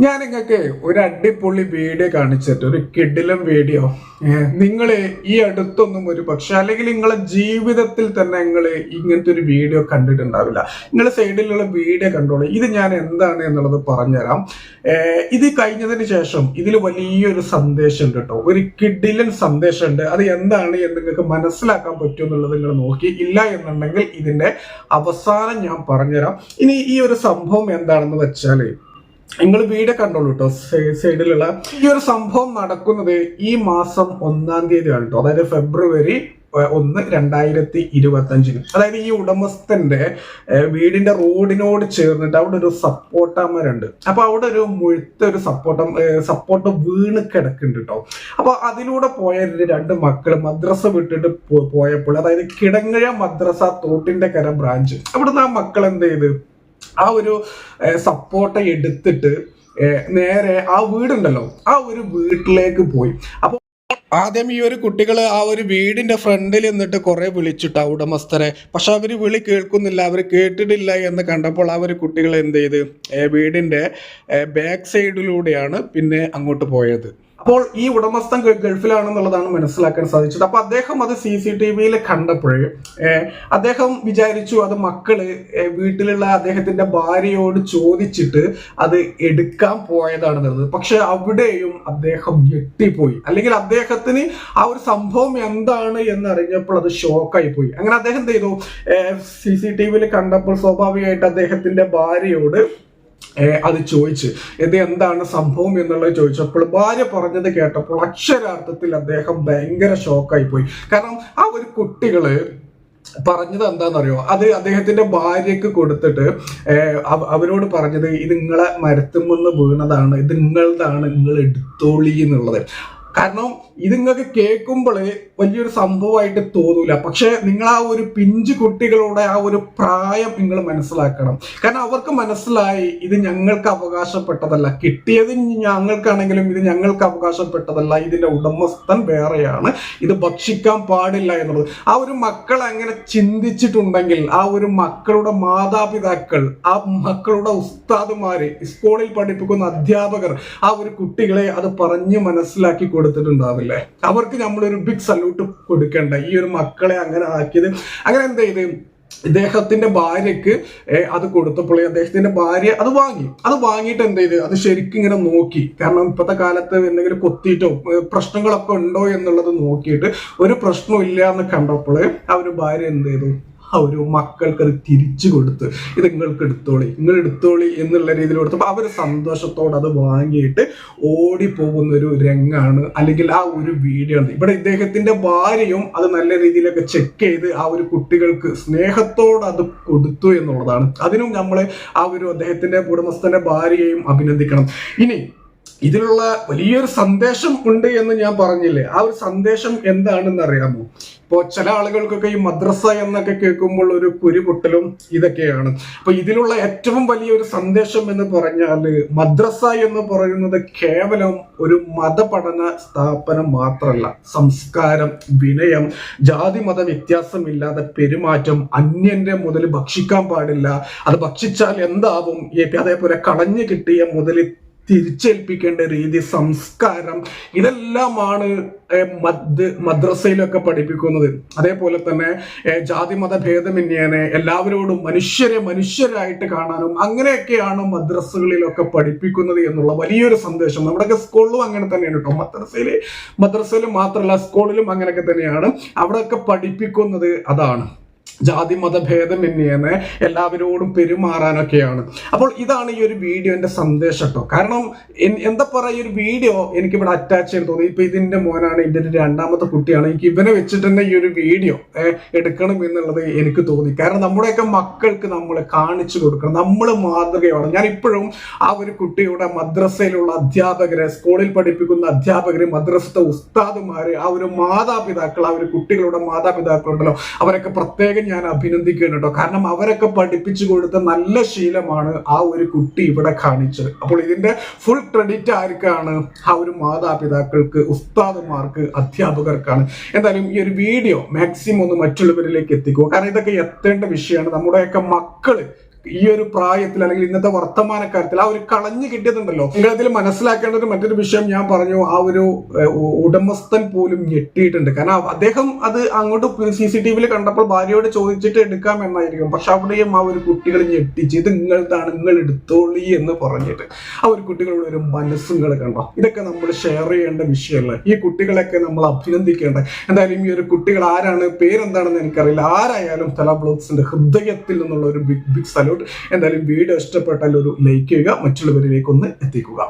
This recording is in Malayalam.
ഞാൻ നിങ്ങൾക്ക് ഒരു അടിപൊളി വീഡിയോ കാണിച്ചിട്ട് ഒരു കിടിലം വീഡിയോ. നിങ്ങൾ ഈ അടുത്തൊന്നും ഒരു പക്ഷെ അല്ലെങ്കിൽ നിങ്ങളെ ജീവിതത്തിൽ തന്നെ നിങ്ങൾ ഇങ്ങനത്തെ ഒരു വീഡിയോ കണ്ടിട്ടുണ്ടാവില്ല. നിങ്ങൾ സൈഡിലുള്ള വീഡിയോ കണ്ടോളൂ. ഇത് ഞാൻ എന്താണ് എന്നുള്ളത് പറഞ്ഞുതരാം. ഇത് കഴിഞ്ഞതിന് ശേഷം ഇതിൽ വലിയൊരു സന്ദേശം ഉണ്ട് കേട്ടോ. ഒരു കിഡിലൻ സന്ദേശം ഉണ്ട് അത് എന്താണ് എന്ന് നിങ്ങൾക്ക് മനസ്സിലാക്കാൻ പറ്റും എന്നുള്ളത് നിങ്ങൾ നോക്കി. ഇല്ല എന്നുണ്ടെങ്കിൽ ഇതിന്റെ അവസാനം ഞാൻ പറഞ്ഞുതരാം. ഇനി ഈ ഒരു സംഭവം എന്താണെന്ന് വെച്ചാൽ നിങ്ങൾ വീടെ കണ്ടോളൂ കേട്ടോ സൈഡിലുള്ള ഈ ഒരു സംഭവം നടക്കുന്നത് ഈ മാസം ഒന്നാം തീയതിയാണ് കേട്ടോ അതായത് ഫെബ്രുവരി ഒന്ന് രണ്ടായിരത്തി ഇരുപത്തി അഞ്ചിന് അതായത് ഈ ഉടമസ്ഥന്റെ വീടിന്റെ റോഡിനോട് ചേർന്നിട്ട് അവിടെ ഒരു സപ്പോർട്ടാമരുണ്ട് അപ്പൊ അവിടെ ഒരു മുഴുത്ത ഒരു സപ്പോർട്ടം സപ്പോർട്ട് വീണ് കിടക്കുന്നുണ്ട് കേട്ടോ അപ്പൊ അതിലൂടെ പോയ രണ്ട് മക്കൾ മദ്രസ വിട്ടിട്ട് പോയപ്പോൾ അതായത് കിടങ്ങഴ മദ്രസ തോട്ടിന്റെ കര ബ്രാഞ്ച് അവിടുന്ന് ആ മക്കൾ എന്ത് ചെയ്ത്? ആ ഒരു സപ്പോർട്ട് എടുത്തിട്ട് നേരെ ആ വീടുണ്ടല്ലോ ആ ഒരു വീട്ടിലേക്ക് പോയി. അപ്പൊ ആദ്യം ഈ ഒരു കുട്ടികൾ ആ ഒരു വീടിന്റെ ഫ്രണ്ടിൽ നിന്നിട്ട് കുറെ വിളിച്ചിട്ട് ഉടമസ്ഥരെ. പക്ഷെ അവർ വിളി കേൾക്കുന്നില്ല അവർ കേട്ടിട്ടില്ല എന്ന് കണ്ടപ്പോൾ ആ ഒരു കുട്ടികൾ എന്ത് ചെയ്ത്? വീടിന്റെ ബാക്ക് സൈഡിലൂടെയാണ് പിന്നെ അങ്ങോട്ട് പോയത്. അപ്പോൾ ഈ ഉടമസ്ഥൻ ഗൾഫിലാണെന്നുള്ളതാണ് മനസ്സിലാക്കാൻ സാധിച്ചത്. അപ്പൊ അദ്ദേഹം അത് സി സി ടി വിയിൽ കണ്ടപ്പോഴേ അദ്ദേഹം വിചാരിച്ചു അത് മക്കൾ വീട്ടിലുള്ള അദ്ദേഹത്തിന്റെ ഭാര്യയോട് ചോദിച്ചിട്ട് അത് എടുക്കാൻ പോയതാണെന്നുള്ളത്. പക്ഷെ അവിടെയും അദ്ദേഹം ഞെട്ടിപ്പോയി. അല്ലെങ്കിൽ അദ്ദേഹത്തിന് ആ ഒരു സംഭവം എന്താണ് എന്ന് അറിഞ്ഞപ്പോൾ അത് ഷോക്കായി പോയി അങ്ങനെ അദ്ദേഹം എന്ത് ചെയ്തു? സി സി ടി വിയിൽ കണ്ടപ്പോൾ സ്വാഭാവികമായിട്ട് അദ്ദേഹത്തിന്റെ ഭാര്യയോട് അത് ചോദിച്ച് ഇത് എന്താണ് സംഭവം? എന്നുള്ളത് ചോദിച്ചപ്പോൾ ഭാര്യ പറഞ്ഞത് കേട്ടപ്പോൾ അക്ഷരാർത്ഥത്തിൽ അദ്ദേഹം ഭയങ്കര ഷോക്കായി പോയി. കാരണം ആ ഒരു കുട്ടികൾ പറഞ്ഞത് എന്താണെന്നറിയോ? അത് അദ്ദേഹത്തിന്റെ ഭാര്യയ്ക്ക് കൊടുത്തിട്ട് അവരോട് പറഞ്ഞത് ഇത് നിങ്ങളെ മരത്തുമെന്ന് വീണതാണ്. ഇത് നിങ്ങളതാണ്. നിങ്ങൾ എടുത്തോളി എന്നുള്ളത്. കാരണം ഇത് നിങ്ങൾക്ക് കേൾക്കുമ്പോൾ വലിയൊരു സംഭവമായിട്ട് തോന്നൂല. പക്ഷെ നിങ്ങൾ ആ ഒരു പിഞ്ചു കുട്ടികളുടെ ആ ഒരു പ്രായം നിങ്ങൾ മനസ്സിലാക്കണം. കാരണം അവർക്ക് മനസ്സിലായി ഇത് ഞങ്ങൾക്ക് അവകാശപ്പെട്ടതല്ല. കിട്ടിയത് ഞങ്ങൾക്കാണെങ്കിലും ഇത് ഞങ്ങൾക്ക് അവകാശപ്പെട്ടതല്ല. ഇതിന്റെ ഉടമസ്ഥൻ വേറെയാണ്. ഇത് ഭക്ഷിക്കാൻ പാടില്ല എന്നുള്ളത്. ആ ഒരു മക്കൾ അങ്ങനെ ചിന്തിച്ചിട്ടുണ്ടെങ്കിൽ ആ ഒരു മക്കളുടെ മാതാപിതാക്കൾ ആ മക്കളുടെ ഉസ്താദുമാര് സ്കൂളിൽ പഠിപ്പിക്കുന്ന അധ്യാപകർ ആ ഒരു കുട്ടികളെ അത് പറഞ്ഞു മനസ്സിലാക്കി കൊടുത്തിട്ടുണ്ടാവില്ലേ? അവർക്ക് നമ്മളൊരു ബിഗ് സല്യൂട്ട് കൊടുക്കേണ്ട. ഈ ഒരു മക്കളെ അങ്ങനെ ആക്കിയത്. അങ്ങനെ എന്ത് ചെയ്ത്? ഇദ്ദേഹത്തിന്റെ ഭാര്യക്ക് അത് കൊടുത്തപ്പോൾ അദ്ദേഹത്തിന്റെ ഭാര്യ അത് വാങ്ങി. അത് വാങ്ങിയിട്ട് എന്ത് ചെയ്ത്? അത് ശരിക്കും ഇങ്ങനെ നോക്കി. കാരണം ഇപ്പോഴത്തെ കാലത്ത് എന്തെങ്കിലും കൊത്തിയിട്ടോ പ്രശ്നങ്ങളൊക്കെ ഉണ്ടോ എന്നുള്ളത് നോക്കിയിട്ട് ഒരു പ്രശ്നവും ഇല്ല എന്ന് കണ്ടപ്പോൾ ആ ഒരു ഭാര്യ എന്ത് ചെയ്തു? ഒരു മക്കൾക്ക് അത് തിരിച്ചു കൊടുത്ത് ഇത് നിങ്ങൾക്ക് എടുത്തോളി നിങ്ങൾ എടുത്തോളി എന്നുള്ള രീതിയിൽ കൊടുത്തപ്പോൾ അവർ സന്തോഷത്തോടെ അത് വാങ്ങിയിട്ട് ഓടിപ്പോകുന്ന ഒരു രംഗാണ് അല്ലെങ്കിൽ ആ ഒരു വീഡിയോ ആണ് ഇവിടെ ഇദ്ദേഹത്തിന്റെ ഭാര്യയും അത് നല്ല രീതിയിലൊക്കെ ചെക്ക് ചെയ്ത് ആ ഒരു കുട്ടികൾക്ക് സ്നേഹത്തോടെ അത് കൊടുത്തു എന്നുള്ളതാണ്. അതിനും നമ്മൾ ആ ഒരു അദ്ദേഹത്തിന്റെ ഉടമസ്ഥന്റെ ഭാര്യയെയും അഭിനന്ദിക്കണം. ഇനി ഇതിലുള്ള വലിയൊരു സന്ദേശം ഉണ്ട് എന്ന് ഞാൻ പറഞ്ഞില്ലേ? ആ ഒരു സന്ദേശം എന്താണെന്ന് അറിയാമോ? ഇപ്പോൾ ചില ആളുകൾക്കൊക്കെ ഈ മദ്രസ എന്നൊക്കെ കേൾക്കുമ്പോൾ ഒരു കുരുപൊട്ടലും ഇതൊക്കെയാണ്. അപ്പൊ ഇതിലുള്ള ഏറ്റവും വലിയൊരു സന്ദേശം എന്ന് പറഞ്ഞാൽ മദ്രസ എന്ന് പറയുന്നത് കേവലം ഒരു മതപഠന സ്ഥാപനം മാത്രമല്ല. സംസ്കാരം വിനയം ജാതി മത വ്യത്യാസമില്ലാതെ പെരുമാറ്റം അന്യന്റെ മുതൽ ഭക്ഷിക്കാൻ പാടില്ല. അത് ഭക്ഷിച്ചാൽ എന്താവും? അതേപോലെ കളഞ്ഞു കിട്ടിയ മുതൽ തിരിച്ചേൽപ്പിക്കേണ്ട രീതി സംസ്കാരം ഇതെല്ലാമാണ് മദ് മദ്രസയിലൊക്കെ പഠിപ്പിക്കുന്നത്. അതേപോലെ തന്നെ ജാതി മത ഭേദമന്യേനെ എല്ലാവരോടും മനുഷ്യരെ മനുഷ്യരായിട്ട് കാണാനും അങ്ങനെയൊക്കെയാണ് മദ്രസകളിലൊക്കെ പഠിപ്പിക്കുന്നത് എന്നുള്ള വലിയൊരു സന്ദേശം. നമ്മുടെയൊക്കെ സ്കൂളിലും അങ്ങനെ തന്നെയാണ് കേട്ടോ. മദ്രസയിൽ മദ്രസയിലും മാത്രമല്ല സ്കൂളിലും അങ്ങനെയൊക്കെ തന്നെയാണ്. അവിടെയൊക്കെ പഠിപ്പിക്കുന്നത് അതാണ്. ജാതി മത ഭേദമന്യേനെ എല്ലാവരോടും പെരുമാറാനൊക്കെയാണ്. അപ്പോൾ ഇതാണ് ഈ ഒരു വീഡിയോന്റെ സന്ദേശം കേട്ടോ കാരണം എന്താ പറയുക ഈ ഒരു വീഡിയോ എനിക്ക് ഇവിടെ അറ്റാച്ച് ചെയ്യാൻ തോന്നി. ഇപ്പൊ ഇതിന്റെ മോനാണ് ഇതിന്റെ ഒരു രണ്ടാമത്തെ കുട്ടിയാണ്. എനിക്ക് ഇവനെ വെച്ചിട്ട് തന്നെ ഈ ഒരു വീഡിയോ എടുക്കണം എന്നുള്ളത് എനിക്ക് തോന്നി. കാരണം നമ്മുടെയൊക്കെ മക്കൾക്ക് നമ്മൾ കാണിച്ചു കൊടുക്കണം. നമ്മൾ മാതൃകയാണ് ഞാൻ ഇപ്പോഴും ആ ഒരു കുട്ടിയുടെ മദ്രസയിലുള്ള അധ്യാപകരെ സ്കൂളിൽ പഠിപ്പിക്കുന്ന അധ്യാപകരെ മദ്രസത്തെ ഉസ്താദുമാര് ആ ഒരു മാതാപിതാക്കൾ ആ ഒരു കുട്ടികളുടെ മാതാപിതാക്കളുണ്ടല്ലോ അവരൊക്കെ പ്രത്യേകം ഞാൻ അഭിനന്ദിക്കുന്നു കേട്ടോ. കാരണം അവരൊക്കെ പഠിപ്പിച്ചു കൊടുത്ത നല്ല ശീലമാണ് ആ ഒരു കുട്ടി ഇവിടെ കാണിച്ചത്. അപ്പോൾ ഇതിന്റെ ഫുൾ ക്രെഡിറ്റ് ആർക്കാണ്? ആ ഒരു മാതാപിതാക്കൾക്ക് ഉസ്താദുമാർക്ക് അധ്യാപകർക്കാണ്. എന്തായാലും ഈ ഒരു വീഡിയോ മാക്സിമം ഒന്ന് മറ്റുള്ളവരിലേക്ക് എത്തിക്കുക. കാരണം ഇതൊക്കെ എത്തേണ്ട വിഷയമാണ്. നമ്മുടെയൊക്കെ മക്കൾ ഈ ഒരു പ്രായത്തിൽ അല്ലെങ്കിൽ ഇന്നത്തെ വർത്തമാനക്കാലത്തിൽ ആ ഒരു കളഞ്ഞു കിട്ടിയതുണ്ടല്ലോ. നിങ്ങൾ അതിൽ മനസ്സിലാക്കേണ്ട ഒരു മറ്റൊരു വിഷയം ഞാൻ പറഞ്ഞു. ആ ഒരു ഉടമസ്ഥൻ പോലും ഞെട്ടിയിട്ടുണ്ട്. കാരണം അദ്ദേഹം അത് അങ്ങോട്ട് സി സി ടി വിയിൽ കണ്ടപ്പോൾ ഭാര്യയോട് ചോദിച്ചിട്ട് എടുക്കാം എന്നായിരിക്കും. പക്ഷെ അവിടെയും ആ ഒരു കുട്ടികൾ ഞെട്ടിച്ച് ഇത് നിങ്ങളതാണ് നിങ്ങൾ എടുത്തോളി എന്ന് പറഞ്ഞിട്ട് ആ ഒരു കുട്ടികളുടെ ഒരു മനസ്സും കണ്ടോ? ഇതൊക്കെ നമ്മൾ ഷെയർ ചെയ്യേണ്ട വിഷയമല്ല? ഈ കുട്ടികളെയൊക്കെ നമ്മൾ അഭിനന്ദിക്കേണ്ട. എന്തായാലും ഈ ഒരു കുട്ടികൾ ആരാണ്? പേരെന്താണെന്ന് എനിക്കറിയില്ല. ആരായാലും തല ബ്ലോക്സിന്റെ ഹൃദയത്തിൽ നിന്നുള്ള ഒരു ബിഗ് ബിഗ് സല്യൂട്ട് എന്തായാലും വീഡിയോ ഇഷ്ടപ്പെട്ടാൽ ഒരു ലൈക്ക് ചെയ്യുക മറ്റുള്ളവരിലേക്ക് ഒന്ന് എത്തിക്കുക.